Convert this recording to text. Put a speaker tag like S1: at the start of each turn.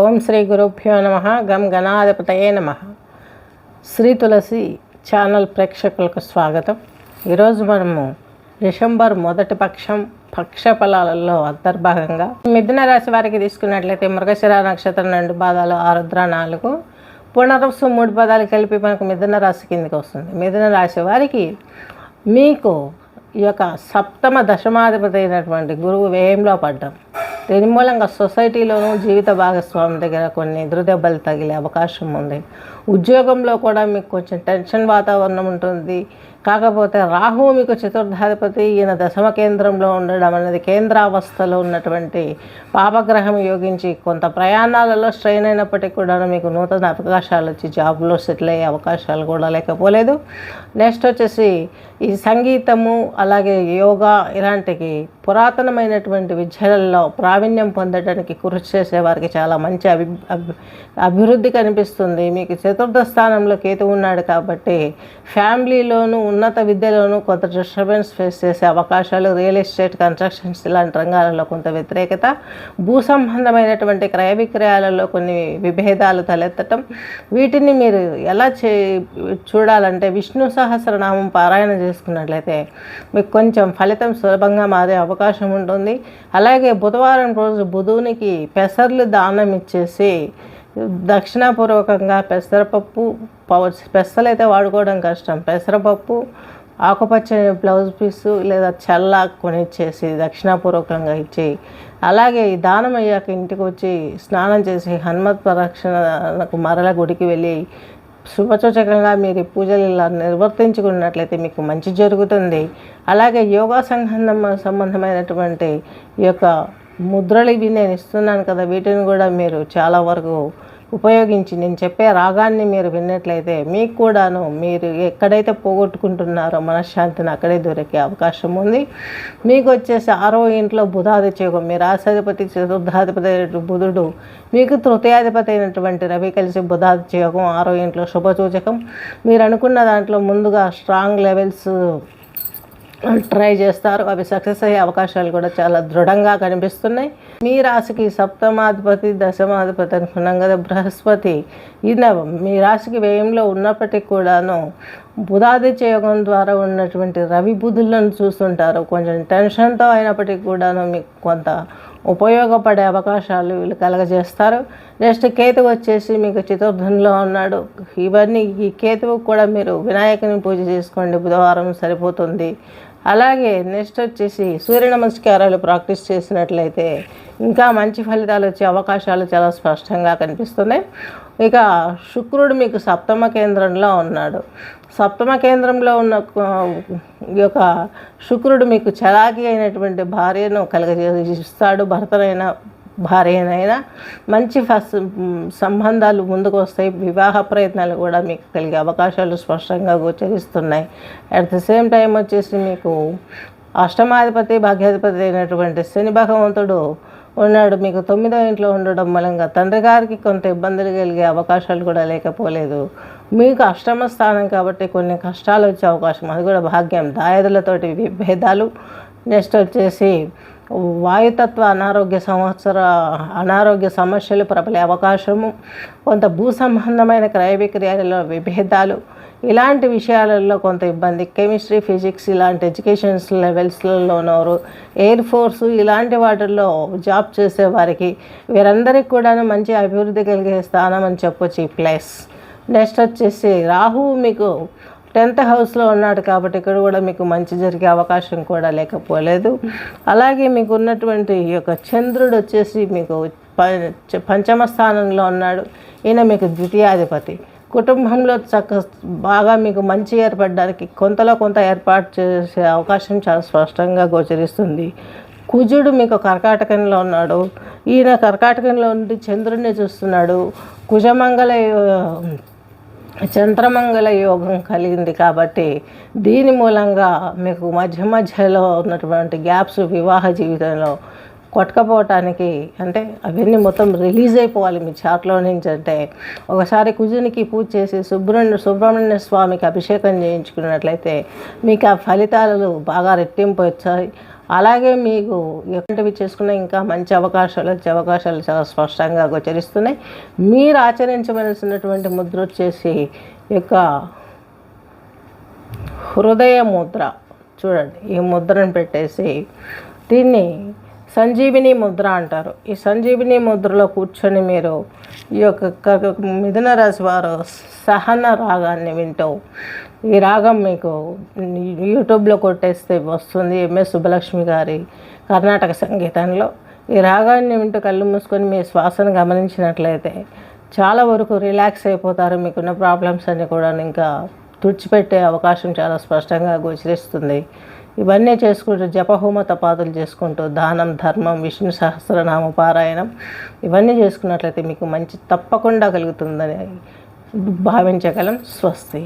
S1: ఓం శ్రీ గురుభ్యో నమ. గం గణాధిపతయే నమ. శ్రీ తులసి ఛానల్ ప్రేక్షకులకు స్వాగతం. ఈరోజు మనము డిసెంబర్ మొదటి పక్షం పక్ష ఫలాలలో అంతర్భాగంగా మిథున రాశి వారికి తీసుకున్నట్లయితే మృగశిర నక్షత్రం రెండు పాదాలు ఆరుద్ర నాలుగు. పునరసు మూడు పదాలు కలిపి మనకు మిథున రాశి కిందకి వస్తుంది. మిథున రాశి వారికి మీకు ఈ యొక్క సప్తమ దశమాధిపతి అయినటువంటి గురువు వ్యయంలో పడ్డాం. దీని మూలంగా సొసైటీలోనూ జీవిత భాగస్వామి దగ్గర కొన్ని ఎదురుదెబ్బలు తగిలే అవకాశం ఉంది. ఉద్యోగంలో కూడా మీకు కొంచెం టెన్షన్ వాతావరణం ఉంటుంది. కాకపోతే రాహు మీకు చతుర్థాధిపతి ఈయన దశమ కేంద్రంలో ఉండడం అనేది కేంద్రావస్థలో ఉన్నటువంటి పాపగ్రహం యోగించి కొంత ప్రయాణాలలో స్ట్రెయిన్ అయినప్పటికీ కూడా మీకు నూతన అవకాశాలు వచ్చి జాబ్లో సెటిల్ అయ్యే అవకాశాలు కూడా లేకపోలేదు. నెక్స్ట్ వచ్చేసి ఈ సంగీతము అలాగే యోగా ఇలాంటివి పురాతనమైనటువంటి విద్యలలో ప్రావీణ్యం పొందడానికి కృషి చేసే వారికి చాలా మంచి అభి అభి- అభివృద్ధి కనిపిస్తుంది. మీకు చతుర్థ స్థానంలో కేతు ఉన్నాడు కాబట్టి ఫ్యామిలీలోనూ ఉన్నత విద్యలోనూ కొంత డిస్టర్బెన్స్ ఫేస్ చేసే అవకాశాలు రియల్ ఎస్టేట్ కన్స్ట్రక్షన్స్ ఇలాంటి రంగాలలో కొంత వ్యతిరేకత భూ సంబంధమైనటువంటి క్రయ విక్రయాలలో కొన్ని విభేదాలు తలెత్తటం. వీటిని మీరు ఎలా చే చూడాలంటే విష్ణు సహస్రనామం పారాయణ చేసుకున్నట్లయితే మీకు కొంచెం ఫలితం సులభంగా మారే అవకాశం ఉంటుంది. అలాగే బుధవారం రోజు బుధునికి పెసర్లు దానం ఇచ్చేసి దక్షిణాపూర్వకంగా పెసరపప్పు పెసలు అయితే వాడుకోవడం కష్టం. పెసరపప్పు ఆకుపచ్చని బ్లౌజ్ పీసు లేదా చల్ల కొనిచ్చేసి దక్షిణాపూర్వకంగా ఇచ్చి అలాగే ఈ దానం అయ్యాక ఇంటికి వచ్చి స్నానం చేసి హనుమత్ ప్రదక్షిణకు మరల గుడికి వెళ్ళి శుభసూచకంగా మీరు ఈ పూజలు ఇలా నిర్వర్తించుకున్నట్లయితే మీకు మంచి జరుగుతుంది. అలాగే యోగా సంబంధం సంబంధమైనటువంటి ఈ యొక్క ముద్రలు ఇవి నేను ఇస్తున్నాను కదా వీటిని కూడా మీరు చాలా వరకు ఉపయోగించి నేను చెప్పే రాగాన్ని మీరు విన్నట్లయితే మీకు కూడాను మీరు ఎక్కడైతే పోగొట్టుకుంటున్నారో మనశ్శాంతిని అక్కడే దొరికే అవకాశం ఉంది. మీకు వచ్చేసి ఆరో ఇంట్లో బుధాదిత్యోగం మీ రాశాధిపతి చతుర్థాధిపతి బుధుడు మీకు తృతీయాధిపతి అయినటువంటి రవి కలిసి బుధాదిత్యోగం ఆరో ఇంట్లో శుభసూచకం మీరు అనుకున్న దాంట్లో ముందుగా స్ట్రాంగ్ లెవెల్స్ ట్రై చేస్తారు. అవి సక్సెస్ అయ్యే అవకాశాలు కూడా చాలా దృఢంగా కనిపిస్తున్నాయి. మీ రాశికి సప్తమాధిపతి దశమాధిపతి అనుకున్నాం కదా బృహస్పతి ఈయన మీ రాశికి వ్యయంలో ఉన్నప్పటికీ కూడాను బుధాదిత్య యోగం ద్వారా ఉన్నటువంటి రవి బుధులను చూస్తుంటారు. కొంచెం టెన్షన్తో అయినప్పటికీ కూడాను మీకు కొంత ఉపయోగపడే అవకాశాలు వీళ్ళు కలగజేస్తారు. నెక్స్ట్ కేతువు వచ్చేసి మీకు చతుర్థంలో ఉన్నాడు. ఇవన్నీ ఈ కేతువు కూడా మీరు వినాయకుని పూజ చేసుకోండి. బుధవారం సరిపోతుంది. అలాగే నెక్స్ట్ వచ్చేసి సూర్య నమస్కారాలు ప్రాక్టీస్ చేసినట్లయితే ఇంకా మంచి ఫలితాలు వచ్చే అవకాశాలు చాలా స్పష్టంగా కనిపిస్తున్నాయి. ఇక శుక్రుడు మీకు సప్తమ కేంద్రంలో ఉన్నాడు. సప్తమ కేంద్రంలో ఉన్న ఈ యొక్క శుక్రుడు మీకు చలాకి అయినటువంటి భార్యను కలగజేస్తాడు భర్తనైన భార్యనైనా మంచి ఫస్ట్ సంబంధాలు ముందుకు వస్తాయి వివాహ ప్రయత్నాలు కూడా మీకు కలిగే అవకాశాలు స్పష్టంగా గోచరిస్తున్నాయి. అట్ ద సేమ్ టైం వచ్చేసి మీకు అష్టమాధిపతి భాగ్యాధిపతి అయినటువంటి శని భగవంతుడు ఉన్నాడు. మీకు తొమ్మిదో ఇంట్లో ఉండడం మూలంగా తండ్రి గారికి కొంత ఇబ్బందులు కలిగే అవకాశాలు కూడా లేకపోలేదు. మీకు అష్టమ స్థానం కాబట్టి కొన్ని కష్టాలు వచ్చే అవకాశం. అది కూడా భాగ్యం. దాయదులతోటి విభేదాలు నెక్స్ట్ వచ్చేసి వాయుతత్వ అనారోగ్య సంవత్సర అనారోగ్య సమస్యలు ప్రబలే అవకాశము కొంత భూ సంబంధమైన క్రయ విక్రయాలలో విభేదాలు ఇలాంటి విషయాలలో కొంత ఇబ్బంది. కెమిస్ట్రీ ఫిజిక్స్ ఇలాంటి ఎడ్యుకేషన్స్ లెవెల్స్లోనూ ఎయిర్ ఫోర్స్ ఇలాంటి వాటిల్లో జాబ్ చేసే వారికి వీరందరికీ కూడా మంచి అభివృద్ధి కలిగే స్థానం అని చెప్పొచ్చు ఈ ప్లేస్. నెక్స్ట్ వచ్చేసి రాహు మీకు టెన్త్ హౌస్లో ఉన్నాడు కాబట్టి ఇక్కడ కూడా మీకు మంచి జరిగే అవకాశం కూడా లేకపోలేదు. అలాగే మీకు ఉన్నటువంటి ఈ యొక్క చంద్రుడు వచ్చేసి మీకు ప- పంచమ స్థానంలో ఉన్నాడు. ఈయన మీకు ద్వితీయాధిపతి. కుటుంబంలో చక్క బాగా మీకు మంచి ఏర్పడడానికి కొంతలో కొంత ఏర్పాటు చేసే అవకాశం చాలా స్పష్టంగా గోచరిస్తుంది. కుజుడు మీకు కర్కాటకంలో ఉన్నాడు. ఈయన కర్కాటకంలో ఉండి చంద్రుడిని చూస్తున్నాడు. కుజమంగళ చంద్రమంగళ యోగం కలిగింది కాబట్టి దీని మూలంగా మీకు మధ్య మధ్యలో ఉన్నటువంటి గ్యాప్స్ వివాహ జీవితంలో కొట్టకపోవటానికి అంటే అవన్నీ మొత్తం రిలీజ్ అయిపోవాలి మీ చాట్లో నుంచి అంటే ఒకసారి కుజునికి పూజ చేసి సుబ్రహ్మణ్య సుబ్రహ్మణ్య స్వామికి అభిషేకం చేయించుకున్నట్లయితే మీకు ఆ ఫలితాలు బాగా రెట్టింపు వచ్చాయి. అలాగే మీకు ఎటువంటివి చేసుకున్నా ఇంకా మంచి అవకాశాలు వచ్చే అవకాశాలు చాలా స్పష్టంగా గోచరిస్తున్నాయి. మీరు ఆచరించవలసినటువంటి ముద్ర వచ్చేసి యొక్క హృదయ ముద్ర. చూడండి ఈ ముద్రను పెట్టేసి దీన్ని సంజీవిని ముద్ర అంటారు. ఈ సంజీవిని ముద్రలో కూర్చొని మీరు ఈ యొక్క మిథున రాశి వారు సహన రాగాన్ని వింటూ ఈ రాగం మీకు యూట్యూబ్లో కొట్టేస్తే వస్తుంది ఎంఎస్ సుబ్బలక్ష్మి గారి కర్ణాటక సంగీతంలో. ఈ రాగాన్ని వింటూ కళ్ళు మూసుకొని మీ శ్వాసను గమనించినట్లయితే చాలా వరకు రిలాక్స్ అయిపోతారు మీకున్న ప్రాబ్లమ్స్ అన్ని కూడా ఇంకా తుడిచిపెట్టే అవకాశం చాలా స్పష్టంగా గోచరిస్తుంది. ఇవన్నీ చేసుకుంటూ జపహోమ తపాదులు చేసుకుంటూ దానం ధర్మం విష్ణు సహస్రనామ పారాయణం ఇవన్నీ చేసుకున్నట్లయితే మీకు మంచి తప్పకుండా కలుగుతుందని భావించగలం. స్వస్తి.